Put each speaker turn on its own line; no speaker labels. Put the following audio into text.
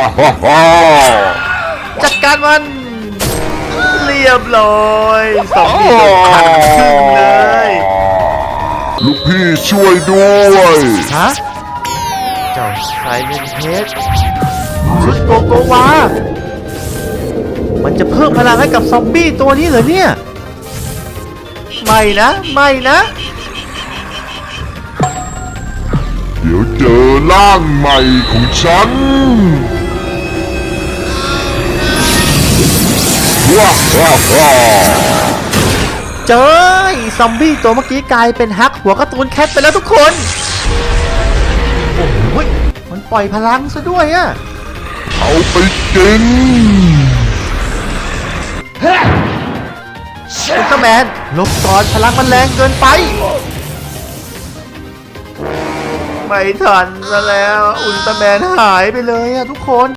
ฮ่าฮ่าฮ่า
จัดการมัน เรียบร้อยสองทีโดนขันครึ่งเลย
ลูกพี่ช่วยด้วย
ฮะ เจ้าไซเลนเฮดชุดโกโกวา มันจะเพิ่มพลังให้กับซอมบี้ตัวนี้เหรอเนี่ย ไม่นะ ไม่นะ
เดี๋ยวเจอร่างใหม่ของฉัน ว้าฮ่าฮ่า
เจอไอ้ซอมบี้ตัวเมื่อกี้กลายเป็นฮักหัวการ์ตูนแคทไปแล้วทุกคน โอ้โหยมันปล่อยพลังซะด้วยอะ
เอาไปกิน
อุลตร้าแมนหลบก่อนพลังมันแรงเกินไป ไม่ทันซะแล้ว อุลตร้าแมนหายไปเลยอะทุกคน